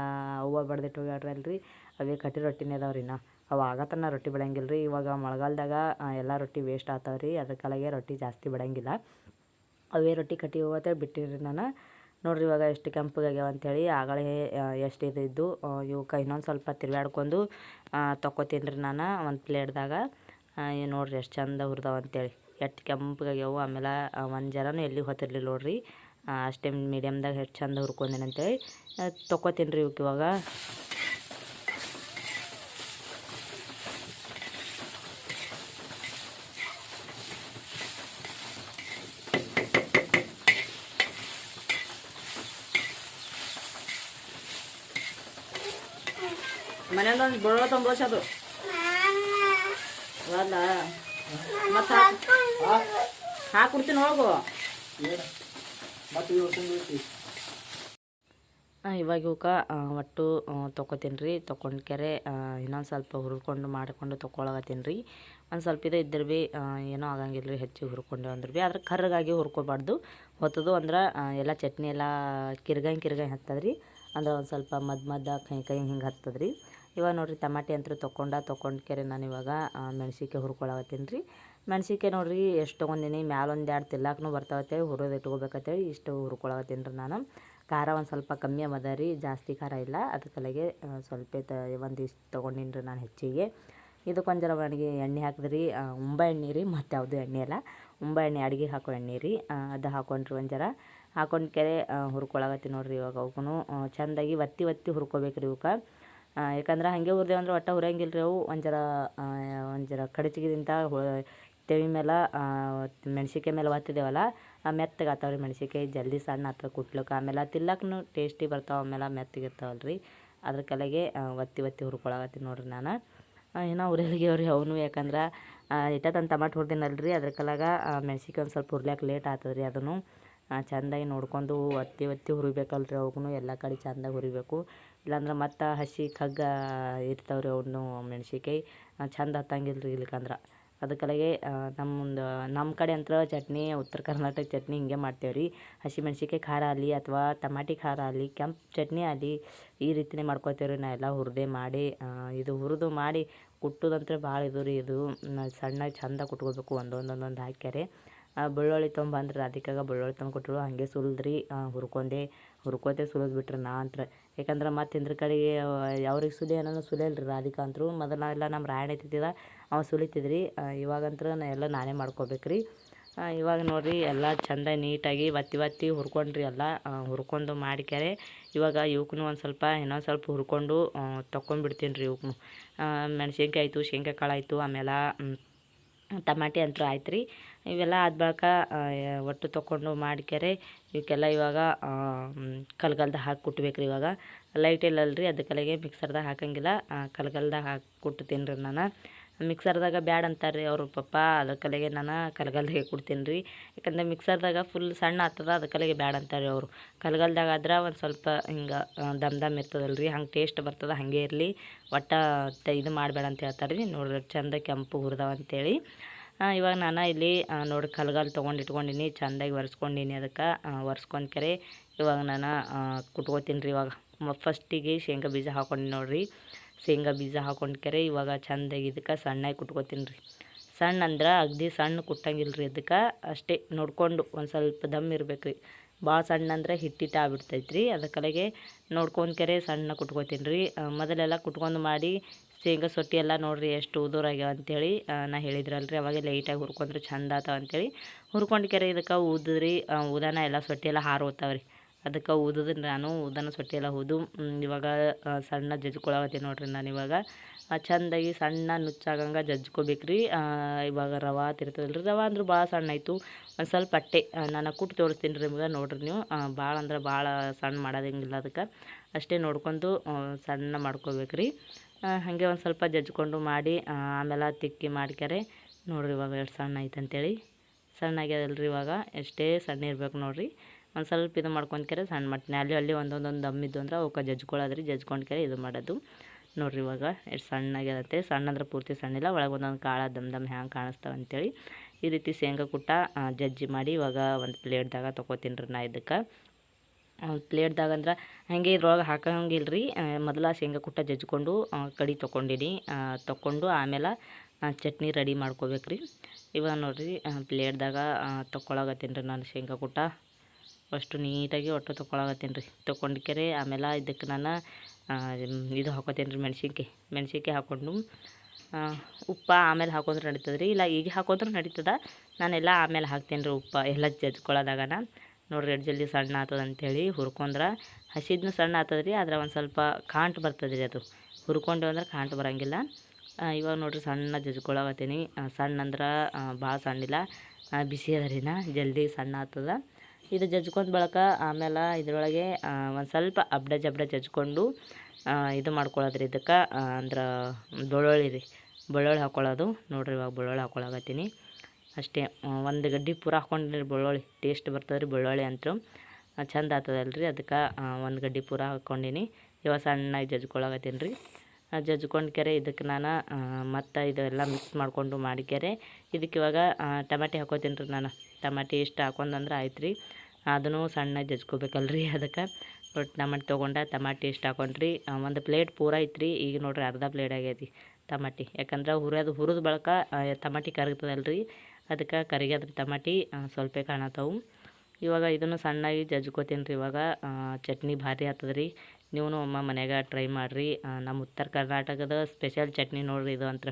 ಅವ್ವ ಬಡ್ದಿಟ್ಟು ಹೋಗ್ಯಾಡ್ರಲ್ರಿ ಅವೇ ಕಟ್ಟಿ ರೊಟ್ಟಿನೇ ಅದಾವ್ರಿ ನಾ ಅವು ಆಗತನ ರೊಟ್ಟಿ ಬಿಡಂಗಿಲ್ಲ ರೀ ಇವಾಗ ಮಳೆಗಾಲದಾಗ ಎಲ್ಲ ರೊಟ್ಟಿ ವೇಸ್ಟ್ ಅದ್ರ ಕಾಲಾಗೆ ರೊಟ್ಟಿ ಜಾಸ್ತಿ ಬಿಡಂಗಿಲ್ಲ ಅವೇ ರೊಟ್ಟಿ ಕಟ್ಟಿ ಹೋಗತ್ತೆ ಬಿಟ್ಟಿರಿ ನಾನು. ನೋಡ್ರಿ ಇವಾಗ ಎಷ್ಟು ಕೆಂಪಗಾಗ್ಯಾವ ಅಂಥೇಳಿ ಆಗಳೇ ಎಷ್ಟು ಇದು ಇದ್ದು ಇವಕ್ಕೆ ಇನ್ನೊಂದು ಸ್ವಲ್ಪ ತಿರುಗಾಡ್ಕೊಂಡು ತೊಗೋತೀನಿ ರೀ ನಾನು ಒಂದು ಪ್ಲೇಟ್ದಾಗ. ನೋಡ್ರಿ ಎಷ್ಟು ಚಂದ ಹುರಿದಾವ ಅಂತೇಳಿ. ಎಷ್ಟು ಕೆಂಪಗಾಗ್ಯಾವು ಆಮೇಲೆ ಒಂದು ಜರನೂ ಎಲ್ಲಿ ಹೊತ್ತಿರ್ಲಿಲ್ಲ ನೋಡ್ರಿ. ಅಷ್ಟೇ ಮೀಡಿಯಮ್ದಾಗ ಎಷ್ಟು ಚಂದ ಹುರ್ಕೊಂಡೇನೆ ಅಂತೇಳಿ ತೊಗೋತೀನಿ ರೀ ಇವಕ್ಕೆ ಇವಾಗ. ಮನೆಯಿಂದ ಒಂದು ಬರೋ ತೊಂಬತ್ತು ಅದು. ಅಲ್ಲ. ಮತ್ತೆ ಹಾಕ್ಬಿಡ್ತೀನಿ. ಹೋಗು. ಆ, ಇವಾಗ ಒಟ್ಟು ತೊಗೋತೀನಿ ರೀ ತೊಗೊಂಡ್ಕೆರೆ ಇನ್ನೊಂದು ಸ್ವಲ್ಪ ಹುರ್ಕೊಂಡು ಮಾಡಿಕೊಂಡು ತೊಗೊಳಗತ್ತೀನಿ ರೀ ಒಂದು ಸ್ವಲ್ಪ ಇದು ಇದ್ದರೆ ಭೀ ಏನೂ ಆಗಂಗಿಲ್ಲ ರೀ ಹೆಚ್ಚಿಗೆ ಹುರ್ಕೊಂಡು ಅಂದ್ರೆ ಭೀ ಆದ್ರೆ ಕರ್ರಗಾಗಿ ಹುರ್ಕೋಬಾರ್ದು. ಹೊತ್ತದು ಅಂದ್ರೆ ಎಲ್ಲ ಚಟ್ನಿ ಎಲ್ಲ ಕಿರ್ಗಂಗೆ ಕಿರ್ಗಂಗೆ ಹತ್ತದ ರೀ ಅಂದ್ರೆ ಒಂದು ಸ್ವಲ್ಪ ಮದ್ ಮದ್ದ ಕೈ ಕೈ ಹಿಂಗೆ ಹತ್ತದ ರೀ ಇವಾಗ ನೋಡಿರಿ ಟಮಾಟೆ ಅಂತೂ ತೊಗೊಂಡ ತೊಗೊಂಡ್ಕೆರೆ ನಾನು ಇವಾಗ ಮೆಣಸಿಕೆ ಹುರ್ಕೊಳಗತ್ತೀನಿ ರೀ ಮೆಣ್ಸಿಕಾಯಿ ನೋಡ್ರಿ, ಎಷ್ಟು ತೊಗೊಂಡಿನಿ, ಮ್ಯಾಲ ಒಂದು ಎರಡು ತಿಲ್ಲಾಕನು ಬರ್ತಾವತ್ತೆ, ಹುರಿದು ಇಟ್ಕೋಬೇಕತ್ತೇಳಿ ಇಷ್ಟು ಹುರ್ಕೊಳಗತ್ತೀನಿ ರೀ ನಾನು. ಖಾರ ಒಂದು ಸ್ವಲ್ಪ ಕಮ್ಮಿ ಅದ ರೀ, ಜಾಸ್ತಿ ಖಾರ ಇಲ್ಲ ಅದಕ್ಕಲಾಗೆ ಸ್ವಲ್ಪ ತ ಒಂದಿಷ್ಟು ತೊಗೊಂಡಿನಿ ರೀ ನಾನು ಹೆಚ್ಚಿಗೆ. ಇದಕ್ಕೊಂದು ಒಣಗಿ ಎಣ್ಣೆ ಹಾಕಿದ್ರಿ ಉಂಬ ಎಣ್ಣೆ ರೀ, ಮತ್ತು ಯಾವುದು ಎಣ್ಣೆ ಅಲ್ಲ, ಉಂಬ ಎಣ್ಣೆ, ಅಡುಗೆ ಹಾಕೋ ಎಣ್ಣೆ ರೀ ಅದು ಹಾಕೊಂಡ್ರಿ ಒಂದು ಜರ. ಹಾಕೊಂಡು ಕೆರೆ ಹುರ್ಕೊಳಗತ್ತಿ ನೋಡ್ರಿ ಇವಾಗ ಅವಕ್ಕೂ ಚೆಂದಾಗಿ ಒತ್ತಿ ಒತ್ತಿ ಹುರ್ಕೋಬೇಕ್ರಿ ಇವಕ್ಕೆ ಯಾಕಂದ್ರೆ ಹಾಗೆ ಹುರಿದೇವು ಅಂದ್ರೆ ಒಟ್ಟು ಹುರಿಯಂಗಿಲ್ಲ ರೀ ಅವು, ಒಂದು ಒಂಜರ ಒಂದು ಜರ ಕಡಚಿಗಿದಿಂತ ತೆವಿ ಮೇಲೆ ಮೆಣ್ಸಿನ್ಕಾಯಿ ಮೇಲೆ ಒತ್ತಿದೇವಲ್ಲ ಮೆತ್ತಗೆ ಆತಾವ ರೀ ಜಲ್ದಿ ಸಣ್ಣ ಆತವ ಕುಟ್ಲಕ್ಕೆ. ಆಮೇಲೆ ತಿಲ್ಲಕ್ಕೂ ಟೇಸ್ಟಿ ಬರ್ತಾವೆ ಆಮೇಲೆ ಮೆತ್ತಗೆ ಇರ್ತಾವಲ್ಲ ರೀ ಅದ್ರ ಕಲೆಗೆ ಒತ್ತಿ ಒತ್ತಿ ಹುರ್ಕೊಳಗತ್ತಿ ನೋಡ್ರಿ ನಾನು. ಏನೋ ಉರಿಯಲ್ಗೆ ಅವ್ರಿ ಅವನು ಯಾಕಂದ್ರೆ ಇಟ್ಟ ತಂದು ಟಮಾಟೊ ಹೊಡ್ದಿನಲ್ಲ ರೀ ಅದ್ರ ಕಲಾಗ ಮೆಣ್ಸಿನ್ಕಾಯಿ ಒಂದು ಸ್ವಲ್ಪ ಹುರ್ಲಿಕ್ಕೆ ಲೇಟ್ ಆಗ್ತದೆ ರೀ ಅದನ್ನು ಚೆಂದಾಗಿ ನೋಡ್ಕೊಂಡು ಒತ್ತಿ ಒತ್ತಿ ಹುರಿಬೇಕಲ್ಲ ರೀ ಎಲ್ಲ ಕಡೆ ಚೆಂದಾಗಿ ಹುರಿಬೇಕು. ಇಲ್ಲಾಂದ್ರೆ ಮತ್ತು ಹಸಿ ಕಗ್ಗ ಇರ್ತಾವ್ರಿ ಅವನು ಮೆಣ್ಸಿನ್ಕಾಯಿ ಚೆಂದ ಹತ್ತಂಗಿಲ್ಲ ರೀ ಇಲ್ಲಿಕಂದ್ರೆ ಅದಕ್ಕಲಾಗೆ ನಮ್ಮದು ನಮ್ಮ ಕಡೆ ಅಂತ ಚಟ್ನಿ, ಉತ್ತರ ಕರ್ನಾಟಕ ಚಟ್ನಿ ಹಿಂಗೆ ಮಾಡ್ತೇವೆ ರೀ. ಹಸಿಮೆಣ್ಸಿನ್ಕಾಯಿ ಖಾರ ಆಗಲಿ ಅಥವಾ ಟಮಾಟಿ ಖಾರ ಆಗಲಿ, ಕೆಂಪು ಚಟ್ನಿ ಆಗಲಿ ಈ ರೀತಿನೇ ಮಾಡ್ಕೊತೇವೆ ರೀ ನಾ ಎಲ್ಲ ಹುರಿದೆ ಮಾಡಿ ಇದು ಹುರಿದು ಮಾಡಿ ಕುಟ್ಟುದಂತೂ ಭಾಳ ಇದು ರೀ, ಇದು ಸಣ್ಣಗೆ ಚಂದ ಕುಟ್ಕೋಬೇಕು ಒಂದೊಂದು ಒಂದೊಂದು ಹಾಕ್ಯಾರೆ. ಬೆಳ್ಳುಳ್ಳಿ ತೊಂಬಂದ್ರೆ ರಾಧಿಕಾಗ ಬೆಳ್ಳುಳ್ಳಿ ತಂದು ಕೊಟ್ಟಳು, ಹಾಗೆ ಸುಲಿದ್ರಿ ಹುರ್ಕೊಂಡೆ, ಹುರ್ಕೋತೆ ಸುಲಿದ್ ಬಿಟ್ರೆ ನಾ ಅಂತ ಯಾಕಂದ್ರೆ ಮತ್ತೆ ಇಂದ್ರ ಕಡೆಗೆ ಅವ್ರಿಗೆ ಸುಲಿ ಏನೋ ರೀ ರಾಧಿಕಾ ಅಂತರು. ಎಲ್ಲ ನಮ್ಮ ರಾಯಣ್ಣ ಎತ್ತಿದ್ದ ಅವ ಸುಲಿತಿದ್ರಿ. ಇವಾಗಂತ್ರ ನಾ ಎಲ್ಲ ನಾನೇ ಮಾಡ್ಕೋಬೇಕು ರೀ ಇವಾಗ ನೋಡಿರಿ ಎಲ್ಲ ಚೆಂದ ನೀಟಾಗಿ ಒತ್ತಿ ಒತ್ತಿ ಹುರ್ಕೊಂಡ್ರಿ ಎಲ್ಲ. ಹುರ್ಕೊಂಡು ಮಾಡಿಕ್ಯಾರೆ. ಇವಾಗ ಇವಕ್ಕೂ ಒಂದು ಸ್ವಲ್ಪ, ಇನ್ನೊಂದು ಸ್ವಲ್ಪ ಹುರ್ಕೊಂಡು ತೊಗೊಂಡ್ಬಿಡ್ತೀನಿ ರೀ ಇವಕ್ಕೂ ಮೆಣಸಿನ್ಕಾಯಿ ಆಯಿತು ಶೇಂಗಾ ಕಾಳು ಆಯಿತು ಆಮೇಲೆ ಟಮಾಟಿ ಅಂತೂ ಆಯ್ತು ರೀ ಇವೆಲ್ಲ ಆದ ಬಳಿಕ ಒಟ್ಟು ತೊಗೊಂಡು ಮಾಡ್ಕ್ಯಾರೆ. ಇವಕ್ಕೆಲ್ಲ ಇವಾಗ ಕಲ್ಗಲ್ದಾಗ ಹಾಕಿ ಕುಟ್ಬೇಕು ರೀ ಇವಾಗ ಲೈಟ್ ಇಲ್ಲಲ್ಲ ರೀ ಅದಕ್ಕಲೆಗೆ ಮಿಕ್ಸರ್ದಾಗ ಹಾಕಂಗಿಲ್ಲ. ಕಲ್ಗಲ್ದಾಗ ಹಾಕಿ ಕುಟ್ತೀನಿ ರೀ ನಾನು ಮಿಕ್ಸರ್ದಾಗ ಬ್ಯಾಡ ಅಂತಾರೆ ರೀ ಅವ್ರ ಪಪ್ಪ ಅದಕ್ಕಲೆಗೆ ನಾನು ಕಲ್ಗಲ್ದಾಗೆ ಕೊಡ್ತೀನಿ ರೀ ಯಾಕಂದರೆ ಮಿಕ್ಸರ್ದಾಗ ಫುಲ್ ಸಣ್ಣ ಆಗ್ತದ ಕಲೆಗೆ ಬ್ಯಾಡ ಅಂತಾರೆ ಅವರು. ಕಲ್ಗಲ್ದಾಗ ಆದ್ರೆ ಒಂದು ಸ್ವಲ್ಪ ಹಿಂಗೆ ದಮ್ ದಮ್ ಇರ್ತದಲ್ಲ ರೀ ಹಂಗೆ ಟೇಸ್ಟ್ ಬರ್ತದೆ, ಹಾಗೆ ಇರಲಿ. ಒಟ್ಟು ಇದು ಮಾಡಬೇಡ ಅಂತ ಹೇಳ್ತಾರೆ ರೀ ನೋಡ್ರಿ, ಚಂದ ಕೆಂಪು ಹುರಿದಾವ ಅಂತೇಳಿ. ಇವಾಗ ನಾನು ಇಲ್ಲಿ ನೋಡಿ, ಕಲ್ಗಲ್ ತೊಗೊಂಡು ಇಟ್ಕೊಂಡಿನಿ, ಚೆಂದಾಗಿ ಒರೆಸ್ಕೊಂಡಿನಿ ಅದಕ್ಕೆ ಒರೆಸ್ಕೊಂಡ್ಕರೆ ಇವಾಗ ನಾನು ಕುಟ್ಕೋತೀನಿ ರೀ ಇವಾಗ. ಫಸ್ಟಿಗೆ ಶೇಂಗಾ ಬೀಜ ಹಾಕೊಂಡು ನೋಡಿರಿ. ಶೇಂಗಾ ಬೀಜ ಹಾಕೊಂಡ್ಕರೆ ಇವಾಗ ಚೆಂದಾಗಿ ಇದಕ್ಕೆ ಸಣ್ಣಾಗಿ ಕುಟ್ಕೋತೀನಿ ರೀ. ಸಣ್ಣ ಅಂದ್ರೆ ಅಗದಿ ಸಣ್ಣ ಕುಟ್ಟಂಗಿಲ್ಲ ರೀ ಅದಕ್ಕೆ ಅಷ್ಟೇ, ನೋಡಿಕೊಂಡು ಒಂದು ಸ್ವಲ್ಪ ದಮ್ ಇರ್ಬೇಕು ರೀ. ಭಾಳ ಸಣ್ಣ ಅಂದ್ರೆ ಹಿಟ್ಟಿಟ್ಟು ಆಗ್ಬಿಡ್ತೈತೆ ರೀ ಅದಕ್ಕಲಾಗೆ ನೋಡ್ಕೊಂಡ್ಕರೆ ಸಣ್ಣ ಕುಟ್ಕೋತೀನಿ ರೀ. ಮೊದಲೆಲ್ಲ ಕುಟ್ಕೊಂಡು ಮಾಡಿ ಶೇಂಗಾ ಸೊಟ್ಟಿ ಎಲ್ಲ ನೋಡಿರಿ ಎಷ್ಟು ಉದುರಾಗ್ಯಾವ ಅಂಥೇಳಿ ನಾ ಹೇಳಿದ್ರಲ್ಲ ರೀ ಅವಾಗೆ ಲೈಟಾಗಿ ಹುರ್ಕೊಂಡ್ರೆ ಚಂದ ಆತಾವ ಅಂಥೇಳಿ ಹುರ್ಕೊಂಡ್ಕೆರೆ ಇದಕ್ಕೆ ಊದಿದ್ರಿ ಊದನ ಎಲ್ಲ ಸೊಟ್ಟಿ ಎಲ್ಲ ಹಾರೋತಾವ್ರಿ ಅದಕ್ಕೆ ಊದಿದ್ರೆ ನಾನು ಊದನ ಸೊಟ್ಟಿ ಎಲ್ಲ ಊದು ಇವಾಗ ಸಣ್ಣ ಜಜ್ಕೊಳಕತ್ತೀನಿ ನೋಡ್ರಿ ನಾನು ಇವಾಗ. ಚಂದಾಗಿ ಸಣ್ಣ ನುಚ್ಚಾಗಂಗೆ ಜಜ್ಕೋಬೇಕು ರೀ ಇವಾಗ ರವಾ ತಿರ್ತದಲ್ಲ ರೀ ರವೆ ಅಂದ್ರೆ ಭಾಳ ಸಣ್ಣ ಆಯಿತು. ಒಂದು ಸ್ವಲ್ಪ ಅಟ್ಟೆ ನಾನು ಕುಟ್ಟು ತೋರಿಸ್ತೀನಿ ರೀ ನಿಮ್ಗೆ ನೋಡ್ರಿ ನೀವು. ಭಾಳ ಅಂದ್ರೆ ಭಾಳ ಸಣ್ಣ ಮಾಡೋದಂಗಿಲ್ಲ ಅದಕ್ಕೆ. ಅಷ್ಟೇ ನೋಡ್ಕೊಂಡು ಸಣ್ಣ ಮಾಡ್ಕೋಬೇಕು ರೀ ಹಾಗೆ ಒಂದು ಸ್ವಲ್ಪ ಜಜ್ಕೊಂಡು ಮಾಡಿ ಆಮೇಲೆ ತಿಕ್ಕಿ ಮಾಡ್ಕ್ಯಾರೆ ನೋಡ್ರಿ ಇವಾಗ ಎಷ್ಟು ಸಣ್ಣ ಐತೆ ಅಂತೇಳಿ. ಸಣ್ಣ ಆಗ್ಯದಲ್ರಿ ಇವಾಗ. ಎಷ್ಟೇ ಸಣ್ಣ ಇರ್ಬೇಕು ನೋಡ್ರಿ. ಒಂದು ಸ್ವಲ್ಪ ಇದು ಮಾಡ್ಕೊಂಡ್ಕೆರೆ ಸಣ್ಣ ಮಾಡ್ತೀನಿ ಅಲ್ಲಿ ಅಲ್ಲಿ ಒಂದೊಂದೊಂದು ದಮ್ ಇದ್ದು ಅಂದ್ರೆ ಅವಕ್ಕೆ ಜಜ್ಕೊಳ್ಳೋದ್ರಿ ಜಜ್ಕೊಂಡ್ಕೆರೆ ಇದು ಮಾಡೋದು. ನೋಡ್ರಿ ಇವಾಗ ಎಷ್ಟು ಸಣ್ಣ ಸಣ್ಣ ಅಂದ್ರೆ ಪೂರ್ತಿ ಸಣ್ಣ ಇಲ್ಲ, ಒಳಗೆ ಒಂದೊಂದು ಕಾಳ ದಮ್ ದಮ್ ಹ್ಯಾಂಗೆ ಕಾಣಿಸ್ತಾವೆ ಅಂತೇಳಿ. ಈ ರೀತಿ ಶೇಂಗಾ ಕುಟ್ಟ ಜಜ್ಜಿ ಮಾಡಿ ಇವಾಗ ಒಂದು ಪ್ಲೇಟ್ದಾಗ ತೊಗೋತೀನಿ ರೀ ನಾ ಇದಕ್ಕೆ. ಪ್ಲೇಟ್ದಾಗ ಅಂದ್ರೆ ಹಾಗೆ ಇದ್ರೊಳಗೆ ಹಾಕಂಗಿಲ್ಲ ರೀ ಮೊದಲ ಶೇಂಗಾ ಕುಟ್ಟ ಜಜ್ಕೊಂಡು ಕಡಿ ತೊಗೊಂಡಿನಿ. ತೊಗೊಂಡು ಆಮೇಲೆ ಚಟ್ನಿ ರೆಡಿ ಮಾಡ್ಕೋಬೇಕು ರೀ ಇವಾಗ ನೋಡಿರಿ ಪ್ಲೇಟ್ದಾಗ ತೊಗೊಳಗತ್ತೀನಿ ರೀ ನಾನು ಶೇಂಗಾ ಕುಟ್ಟ. ಅಷ್ಟು ನೀಟಾಗಿ ಒಟ್ಟು ತೊಗೊಳಗತ್ತೀನಿ ರೀ ತೊಗೊಂಡ್ಕೆರೆ, ಆಮೇಲೆ ಇದಕ್ಕೆ ನಾನು ಇದು ಹಾಕೋತೀನಿ ರೀ ಮೆಣ್ಸಿನ್ಕಾಯಿ ಮೆಣ್ಸಿನ್ಕಾಯಿ ಹಾಕ್ಕೊಂಡು ಉಪ್ಪು ಆಮೇಲೆ ಹಾಕೋದ್ರೆ ನಡೀತದೆ ರೀ ಇಲ್ಲ ಈಗ ಹಾಕೋದ್ರೆ ನಡೀತದೆ. ನಾನೆಲ್ಲ ಆಮೇಲೆ ಹಾಕ್ತೀನಿ ರೀ ಉಪ್ಪು. ಎಲ್ಲ ಜಜ್ಕೊಳ್ಳೋದಾಗನ ನೋಡಿರಿ ಎಷ್ಟು ಜಲ್ದಿ ಸಣ್ಣ ಆಗ್ತದೆ ಅಂಥೇಳಿ ಹುರ್ಕೊಂಡ್ರೆ, ಹಸಿದನು ಸಣ್ಣ ಆಗ್ತದೆ ರೀ ಆದ್ರೆ ಒಂದು ಸ್ವಲ್ಪ ಕಾಂಟ್ ಬರ್ತದೆ ರೀ ಅದು. ಹುರ್ಕೊಂಡು ಅಂದ್ರೆ ಕಾಂಟ್ ಬರೋಂಗಿಲ್ಲ. ಇವಾಗ ನೋಡಿರಿ ಸಣ್ಣ ಜಜ್ಕೊಳಕತ್ತೀನಿ. ಸಣ್ಣ ಅಂದ್ರೆ ಭಾಳ ಸಣ್ಣಿಲ್ಲ ಬಿಸಿ ಅದ ರೀ ನಾ, ಜಲ್ದಿ ಸಣ್ಣ ಆಗ್ತದೆ ಇದು ಜಜ್ಕೊಂಡು ಬಳಕ ಆಮೇಲೆ ಇದರೊಳಗೆ ಒಂದು ಸ್ವಲ್ಪ ಅಬ್ಡ ಜಬ್ಡ ಜಜ್ಕೊಂಡು ಇದು ಮಾಡ್ಕೊಳ್ಳೋದ್ರಿ ಇದಕ್ಕೆ ಅಂದ್ರೆ, ಬೆಳ್ಳುಳ್ಳಿ ರೀ. ಬೆಳ್ಳುಳ್ಳಿ ಹಾಕ್ಕೊಳ್ಳೋದು ನೋಡಿರಿ ಇವಾಗ ಬೆಳ್ಳುಳ್ಳಿ ಹಾಕ್ಕೊಳಕತ್ತೀನಿ ಅಷ್ಟೇ. ಒಂದು ಗಡ್ಡೆ ಪೂರ ಹಾಕ್ಕೊಂಡ್ರಿ ಬೆಳ್ಳುಳ್ಳಿ ಟೇಸ್ಟ್ ಬರ್ತದೆ ರೀ ಬೆಳ್ಳುಳ್ಳಿ ಅಂತೂ. ಚಂದ ಆಗ್ತದಲ್ಲ ರೀ ಅದಕ್ಕೆ ಒಂದು ಗಡ್ಡೆ ಪೂರ ಹಾಕ್ಕೊಂಡಿನಿ ಇವಾಗ ಸಣ್ಣಗೆ ಜಜ್ಕೊಳಕತ್ತೀನಿ ರೀ. ಜಜ್ಕೊಂಡು ಕೆರೆ ಇದಕ್ಕೆ ನಾನು ಮತ್ತು ಇದೆಲ್ಲ ಮಿಕ್ಸ್ ಮಾಡಿಕೊಂಡು ಮಾಡಿಕೆರೆ ಇದಕ್ಕೆ ಇವಾಗ ಟಮಾಟಿ ಹಾಕೋತೀನಿ ರೀ ನಾನು. ಟಮಾಟಿ ಇಷ್ಟು ಹಾಕೊಂಡಂದ್ರೆ ಆಯ್ತು ರೀ. ಅದನ್ನು ಸಣ್ಣ ಜಜ್ಕೋಬೇಕಲ್ಲ ರೀ ಅದಕ್ಕೆ. ಒಟ್ಟು ಟಮಾಟಿ ತೊಗೊಂಡೆ ಟಮಾಟಿ ಇಷ್ಟು ಹಾಕೊಂಡ್ರಿ ಒಂದು ಪ್ಲೇಟ್ ಪೂರ ಐತ್ರಿ ಈಗ ನೋಡಿರಿ ಅರ್ಧ ಪ್ಲೇಟ್ ಆಗೈತಿ ಟಮಾಟಿ. ಯಾಕಂದ್ರೆ ಹುರಿಯೋದು ಹುರಿದ ಬಳಕ ಟಮಾಟಿ ಕರಗ್ತದಲ್ಲ ರೀ ಅದಕ್ಕೆ ಕರಿಗ್ಯದ್ರಿ ಟಮಾಟಿ ಸ್ವಲ್ಪ ಕಾಣತ್ತವು ಇವಾಗ ಇದನ್ನು ಸಣ್ಣಾಗಿ ಜಜ್ಕೋತೀನಿ ರೀ ಇವಾಗ ಚಟ್ನಿ ಭಾರಿ ಆಗ್ತದೆ ರೀ ನೀವು ಅಮ್ಮ ಮನೆಯಾಗ ಟ್ರೈ ಮಾಡಿರಿ. ನಮ್ಮ ಉತ್ತರ ಕರ್ನಾಟಕದ ಸ್ಪೆಷಲ್ ಚಟ್ನಿ ನೋಡಿರಿ ಇದು ಅಂತ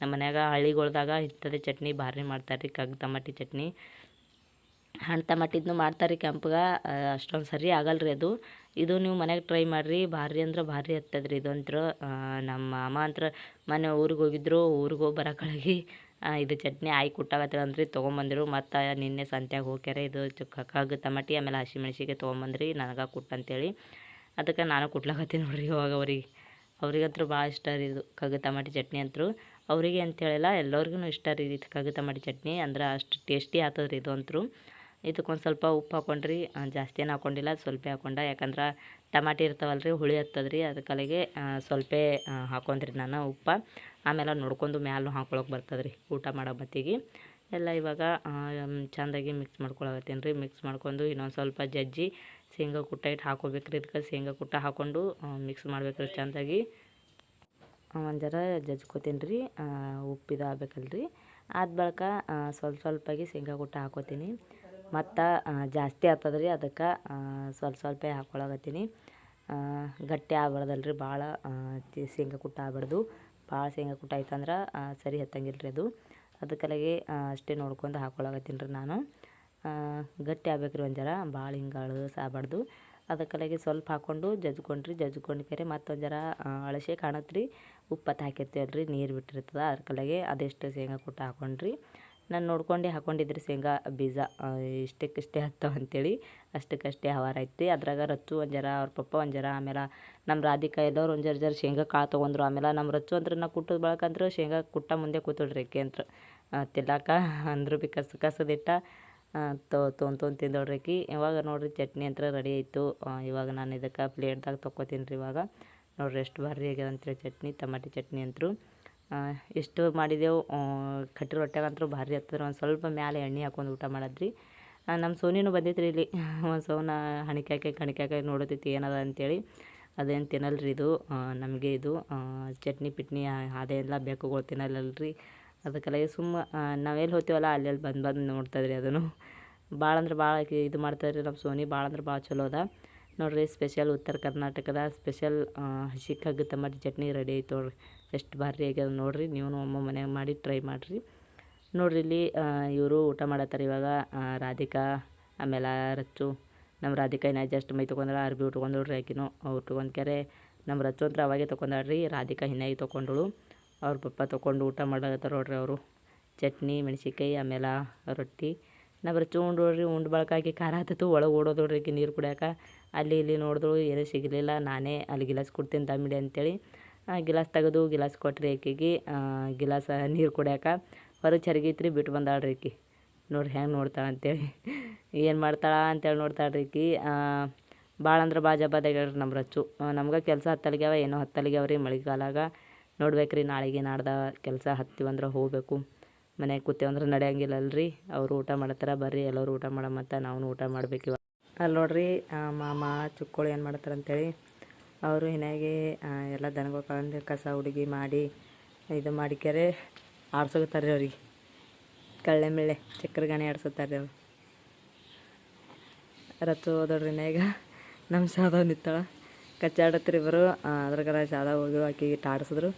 ನಮ್ಮ ಮನೆಯಾಗ ಹಳ್ಳಿಗಳ್ದಾಗ ಇಂಥದ್ದೇ ಚಟ್ನಿ ಭಾರಿ ಮಾಡ್ತಾರೆ ರೀ ಕಗ್ ಟಮಾಟಿ ಚಟ್ನಿ. ಹಣ್ಣು ಟಮಾಟಿದ್ನು ಮಾಡ್ತಾರೆ ರೀ ಕೆಂಪಗೆ ಅಷ್ಟೊಂದು ಸರಿ ಆಗಲ್ಲ ರೀ ಅದು. ಇದು ನೀವು ಮನೆಗೆ ಟ್ರೈ ಮಾಡಿರಿ, ಭಾರಿ ಅಂದ್ರೆ ಭಾರಿ ಇದು ಇದಂತ್ರ ನಮ್ಮ ಮಾಮ ಅಂತ್ರ ಮನೆ ಊರಿಗೆ ಹೋಗಿದ್ರು, ಊರಿಗೆ ಹೋಗಿ ಬರೋಕಳಗಿ ಇದು ಚಟ್ನಿ ಆಯಿ ಕುಟ್ಟಾಗತ್ತಂದ್ರಿ ತೊಗೊಂಬಂದಿರು. ಮತ್ತು ನಿನ್ನೆ ಸಂತ್ಯಾಗ ಹೋಗ್ಯಾರ, ಇದು ಕಗ್ಗು ತಮಟಿ ಆಮೇಲೆ ಹಸಿಮೆಣ್ಸಿಗೆ ತೊಗೊಂಬಂದ್ರಿ, ನನಗೆ ಕುಟ್ಟಂತೇಳಿ ಅದಕ್ಕೆ ನಾನು ಕುಟ್ಲಾಕತ್ತೀನಿ ನೋಡ್ರಿ ಇವಾಗ ಅವ್ರಿಗೆ. ಅವ್ರಿಗಂತೂ ಭಾಳ ಇಷ್ಟ ರೀ ಇದು ಕಗ್ಗು ಟಮಾಟಿ ಚಟ್ನಿ ಅಂತೂ ಅವರಿಗೆ ಅಂತೇಳಿಲ್ಲ ಎಲ್ಲರಿಗೂ ಇಷ್ಟ ರೀ ಇದು ಕಗ್ಗು ಟಮಾಟಿ ಚಟ್ನಿ. ಅಂದ್ರೆ ಅಷ್ಟು ಟೇಸ್ಟಿ ಆಗ್ತದೆ ರೀ ಇದು ಅಂತೂ ಇದಕ್ಕೊಂದು ಸ್ವಲ್ಪ ಉಪ್ಪು ಹಾಕೊಂಡ್ರಿ ಜಾಸ್ತಿ ಏನು ಹಾಕೊಂಡಿಲ್ಲ, ಸ್ವಲ್ಪ ಹಾಕೊಂಡ. ಯಾಕಂದ್ರೆ ಟಮಾಟಿ ಇರ್ತಾವಲ್ಲ ರೀ ಹುಳಿ ಹತ್ತದ್ರಿ ಅದಕ್ಕಲ್ಲಿಗೆ ಸ್ವಲ್ಪ ಹಾಕೊಂಡ್ರಿ ನಾನು ಉಪ್ಪು. ಆಮೇಲೆ ನೋಡ್ಕೊಂಡು ಮ್ಯಾಲೂ ಹಾಕ್ಕೊಳಕ್ಕೆ ಬರ್ತದೆ ರೀ ಊಟ ಮಾಡೋ ಮತ್ತಿಗೆ. ಎಲ್ಲ ಇವಾಗ ಚಂದಾಗಿ ಮಿಕ್ಸ್ ಮಾಡ್ಕೊಳಕತ್ತೀನಿ ರೀ. ಮಿಕ್ಸ್ ಮಾಡ್ಕೊಂಡು ಇನ್ನೊಂದು ಸ್ವಲ್ಪ ಜಜ್ಜಿ ಶೇಂಗಾ ಕುಟ್ಟ ಇಟ್ಟು ಹಾಕೋಬೇಕ್ರಿ. ಇದಕ್ಕೆ ಶೇಂಗಾ ಕುಟ್ಟ ಹಾಕ್ಕೊಂಡು ಮಿಕ್ಸ್ ಮಾಡ್ಬೇಕ್ರಿ ಚೆಂದಾಗಿ. ಒಂದು ಜಜ್ಕೋತೀನಿ ರೀ. ಉಪ್ಪಿದು ಆಗ್ಬೇಕಲ್ರಿ ಆದ ಬಳಿಕ ಸ್ವಲ್ಪ ಸ್ವಲ್ಪಾಗಿ ಶೇಂಗಾ ಕುಟ್ಟ ಹಾಕೋತೀನಿ. ಮತ್ತು ಜಾಸ್ತಿ ಆಗ್ತದ ರೀ ಅದಕ್ಕೆ ಸ್ವಲ್ಪ ಸ್ವಲ್ಪ ಹಾಕ್ಕೊಳಕತ್ತೀನಿ ಗಟ್ಟಿ ಆಗ್ಬಾರ್ದಲ್ಲ ರೀ ಭಾಳ ಶೇಂಗಾ ಕುಟ್ಟ ಆಗ್ಬಾರ್ದು. ಭಾಳ ಶೇಂಗಾ ಕುಟ್ಟ ಆಯ್ತಂದ್ರೆ ಸರಿ ಹತ್ತಂಗಿಲ್ಲ ರೀ ಅದು ಅದಕ್ಕಲಾಗಿ ಅಷ್ಟೇ ನೋಡ್ಕೊಂಡು ಹಾಕ್ಕೊಳಕತ್ತೀನಿ ರೀ ನಾನು. ಗಟ್ಟಿ ಆಗ್ಬೇಕ್ರಿ ಒಂದು ಜರ ಭಾಳ ಹಿಂಗೆ ಅಳಸ್ ಆಗ್ಬಾರ್ದು ಅದಕ್ಕಲಾಗಿ ಸ್ವಲ್ಪ ಹಾಕ್ಕೊಂಡು ಜಜ್ಕೊಂಡ್ರಿ, ಜಜ್ಕೊಂಡು ಕೆರೆ ಮತ್ತೊಂದು ಜರ ಅಳಸೆ ಕಾಣತ್ರಿ. ಉಪ್ಪತ್ತು ಹಾಕಿರ್ತೀವಲ್ಲ ರೀ ನೀರು ಬಿಟ್ಟಿರ್ತದೆ. ಅದಕ್ಕಲಾಗೆ ಅದೆಷ್ಟು ಶೇಂಗಾ ಕುಟ್ಟ ಹಾಕೊಂಡ್ರಿ. ನಾನು ನೋಡ್ಕೊಂಡು ಹಾಕೊಂಡಿದ್ರಿ ಶೇಂಗಾ ಬೀಜ. ಇಷ್ಟಕ್ಕಿಷ್ಟೇ ಹತ್ತವ ಅಂತೇಳಿ ಅಷ್ಟಕ್ಕಷ್ಟೇ ಹವಾರ ಐತಿ ಅದ್ರಾಗ ರಚ್ಚು ಒಂದು ಜರ ಅವ್ರ ಪಪ್ಪ ಒಂದು ಜರ ಆಮೇಲೆ ನಮ್ಮ ರಾಧಿಕಾ ಎಲ್ಲರೂ ಒಂದು ಜರ ಶೇಂಗಾ ಕಾಳು ತೊಗೊಂಡ್ರು. ಆಮೇಲೆ ನಮ್ಮ ರಚ್ಚು ಅಂದ್ರೆ ನಾ ಕುಟ್ಟದ ಬಳಕಂದ್ರೆ ಶೇಂಗಾ ಕುಟ್ಟ ಮುಂದೆ ಕೂತಳ್ರಿ ಆಕೆ ಅಂತ ತಿಲ್ಲಾಕ ಅಂದ್ರು ಬಿ ಕಸ ಕಸದಿಟ್ಟ ತೊ ಆಕಿ ಇವಾಗ ನೋಡ್ರಿ ಚಟ್ನಿ ಅಂತ ರೆಡಿ ಆಯಿತು. ಇವಾಗ ನಾನು ಇದಕ್ಕೆ ಪ್ಲೇಟ್ದಾಗ ತೊಕ್ಕೋತೀನಿ ರೀ ಇವಾಗ. ನೋಡ್ರಿ ಎಷ್ಟು ಭಾರಿ ಆಗ್ಯದ ಅಂತೇಳಿ ಚಟ್ನಿ, ಟಮಾಟಿ ಚಟ್ನಿ ಅಂತೂ ಎಷ್ಟು ಮಾಡಿದೆವು. ಕಟ್ಟಿ ರೊಟ್ಯಾಗಂತೂ ಭಾರಿ ಆಗ್ತದ್ರಿ ಒಂದು ಸ್ವಲ್ಪ ಮ್ಯಾಲೆ ಎಣ್ಣೆ ಹಾಕೊಂಡು ಊಟ ಮಾಡದ್ರಿ. ನಮ್ಮ ಸೋನಿನೂ ಬಂದೈತ್ರಿ ಇಲ್ಲಿ. ಒಂದು ಸೌನ ಹಣಿಕಾಕಿ ಕಣಿಕಾಕಿ ನೋಡತೈತಿ ಏನದ ಅಂತೇಳಿ. ಅದೇನು ತಿನ್ನಲ್ರಿ ಇದು? ನಮಗೆ ಇದು ಚಟ್ನಿ, ಪಿಟ್ನಿ ಅದೆಲ್ಲ ಬೇಕುಗಳು ತಿನ್ನಲ್ಲಲ್ರಿ. ಅದಕ್ಕೆಲ್ಲ ಸುಮ್ಮ ನಾವೆಲ್ಲಿ ಹೋಗ್ತೀವಲ್ಲ ಅಲ್ಲೆಲ್ಲಿ ಬಂದು ಬಂದು ನೋಡ್ತದ್ರಿ ಅದನ್ನು. ಭಾಳ ಅಂದ್ರೆ ಭಾಳ ಇದು ಮಾಡ್ತಾರ್ರಿ ನಮ್ಮ ಸೋನಿ. ಭಾಳ ಅಂದ್ರೆ ಭಾಳ ಚಲೋ ಅದ. ನೋಡ್ರಿ, ಸ್ಪೆಷಲ್ ಉತ್ತರ ಕರ್ನಾಟಕದ ಸ್ಪೆಷಲ್ ಹಸಿ ಕಗ್ಗು ಟಮಾಟಿ ಚಟ್ನಿ ರೆಡಿ ಐತೆ ನೋಡ್ರಿ. ಎಷ್ಟು ಭಾರಿ ಆಗ್ಯದ ನೋಡಿರಿ, ನೀವು ಒಮ್ಮೆ ಮನೆಯಾಗ ಮಾಡಿ ಟ್ರೈ ಮಾಡಿರಿ. ನೋಡ್ರಿ ಇಲ್ಲಿ ಇವರು ಊಟ ಮಾಡತ್ತಾರೆ ಇವಾಗ ರಾಧಿಕಾ, ಆಮೇಲೆ ರಚ್ಚು. ನಮ್ಮ ರಾಧಿಕಾ ಇನ್ನ ಜಸ್ಟ್ ಮೈ ತೊಗೊಂಡಳ, ಅರ್ಬಿ ಉಟ್ಕೊಂಡಳ್ರಿ ಆಕಿನು. ಉಟ್ಕೊಂಡ್ಕ್ಯಾರೆ ನಮ್ಮ ರಚ್ಚು ಅಂದ್ರೆ ಅವಾಗೆ ತೊಗೊಂಡಾಳ್ರಿ, ರಾಧಿಕಾ ಹಿನ್ನಾಗಿ ತೊಗೊಂಡಳು. ಅವ್ರ ಪಪ್ಪ ತೊಗೊಂಡು ಊಟ ಮಾಡಕತ್ತಾರ ನೋಡ್ರಿ ಅವರು. ಚಟ್ನಿ, ಮೆಣಸಿನ್ಕಾಯಿ, ಆಮೇಲೆ ರೊಟ್ಟಿ. ನಮ್ಮ ರಚ್ಚು ಉಂಡು ನೋಡ್ರಿ, ಉಂಡು ಬಳಕಾಗಿ ಖಾರ ಹತ್ತಿತ್ತು ಒಳಗೆ ಓಡೋದು ನೋಡ್ರಿ ಆಕಿ ನೀರು ಕುಡಿಯಾಕ. ಅಲ್ಲಿ ಇಲ್ಲಿ ನೋಡಿದಳು, ಏನೂ ಸಿಗಲಿಲ್ಲ, ನಾನೇ ಅಲ್ಲಿ ಗಿಲಾಸ್ ಕೊಡ್ತೀನಿ ತಮ್ಮಿಡಿ ಅಂತೇಳಿ. ಗಿಲಾಸ್ ತೆಗೆದು ಗಿಲಾಸ್ ಕೊಟ್ರಿ ಆಕೆಗೆ ಗಿಲಾಸ ನೀರು ಕುಡಿಯಾಕ. ಹೊರಗೆ ಚರಗೈತ್ರಿ ಬಿಟ್ಟು ಬಂದಾಳ್ರಿ ಆಕಿ ನೋಡ್ರಿ ಹೆಂಗೆ ನೋಡ್ತಾಳೆ ಅಂತೇಳಿ. ಏನು ಮಾಡ್ತಾಳೆ ಅಂತೇಳಿ ನೋಡ್ತಾಳ್ರಿ ಆಕಿ ಭಾಳ ಅಂದ್ರೆ ಭಾಳ ಜಬ್ಬದಾಗ್ಯಾಳ್ರಿ ನಮ್ಮ ರಚ್ಚು ನಮ್ಗೆ ಕೆಲಸ ಹತ್ತಲ್ಗ್ಯಾವ, ಏನೋ ಹತ್ತಲ್ಗ್ಯಾವ ರೀ ಮಳೆಗಾಲಾಗ. ನೋಡ್ಬೇಕ್ರಿ ನಾಳೆಗೆ ನಾಡ್ದ ಕೆಲಸ ಹತ್ತಿವಂದ್ರೆ ಹೋಗಬೇಕು. ಮನೆಗೆ ಕೂತೇವಂದ್ರೆ ನಡೆಯಂಗಿಲ್ಲಲ್ರಿ ಅವರು ಊಟ ಮಾಡ್ತಾರೆ ಬರ್ರಿ ಎಲ್ಲರೂ ಊಟ ಮಾಡಮತ್ತ ನಾವು ಊಟ ಮಾಡ್ಬೇಕು ಅಲ್ಲಿ ನೋಡ್ರಿ ಮಾಮ, ಚುಕ್ಕೋಳು ಏನು ಮಾಡ್ತಾರೆ ಅಂತೇಳಿ ಅವರು ಹಿನಾಗಿ ಎಲ್ಲ ದನಗಳು ಕಳೆದು ಕಸ ಹುಡುಗಿ ಮಾಡಿ, ಇದು ಮಾಡಿಕ್ಯಾರೆ ಆಡ್ಸೋಗತ್ತಾರೆ ಅವ್ರಿಗೆ. ಕಳ್ಳೆ ಮಿಳ್ಳೆ ಚಕ್ರಗಾಣಿ ಗಾಣಿ ಆಡ್ಸುತ್ತಾರೆ ಅವ್ರು. ರತ್ತು ಹೋದವ್ರಿ ಈಗ ನಮ್ಮ ಶಾದವ್ ನಿತ್ತಾಳ ಕಚ್ಚಾಡತ್ರಿ ಇಬ್ಬರು ಅದ್ರಾಗ ಶಾದ ಹೋಗಿ ಆಕಿ ಆಡಿಸಿದ್ರು.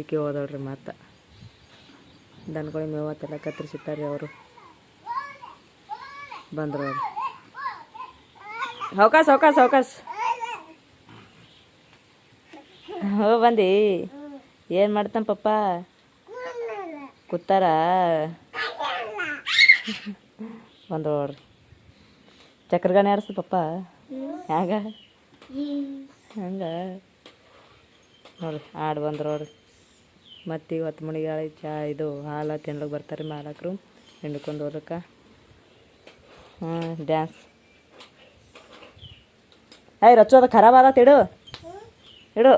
ಈಕೆ ಹೋದವ್ರಿ ಮತ್ತೆ. ದನಗಳಿಗೆ ಮೇವತ್ತೆಲ್ಲ ಕತ್ತರಿಸಿಟ್ಟಾರೆ ಅವರು. ಬಂದರು ಅವರು. ಅವಕಾಶ ಅವಕಾಶ ಅವಕಾಶ ಹೋ, ಬಂದಿ. ಏನು ಮಾಡ್ತಾನ ಪಪ್ಪ? ಕೂತಾರ? ಬಂದ್ರು ನೋಡ್ರಿ. ಚಕ್ರಗಾನೆ ಆಡಿಸ್ತು ಪಪ್ಪ. ಹ್ಯಾಂಗ? ಹಂಗ ನೋಡ್ರಿ, ಆಡ್ ಬಂದ್ರು ನೋಡ್ರಿ. ಮತ್ತು ಇವತ್ತು ಮುಣಿಗಾಳಿ ಚಾ ಇದು, ಹಾಲು ತಿನ್ಲಿಕ್ಕೆ ಬರ್ತಾರೆ ಮಾಲಕರು. ಹಿಂಡ್ಕೊಂಡು ಹೋದಕ್ಕೆ ಹಾಂ ಡ್ಯಾನ್ಸ್. ಏಯ್ ರಚ್ಚೋದ ಖರಾಬ್ ಆಗತ್ತೆ ಇಡು. ಇಡು.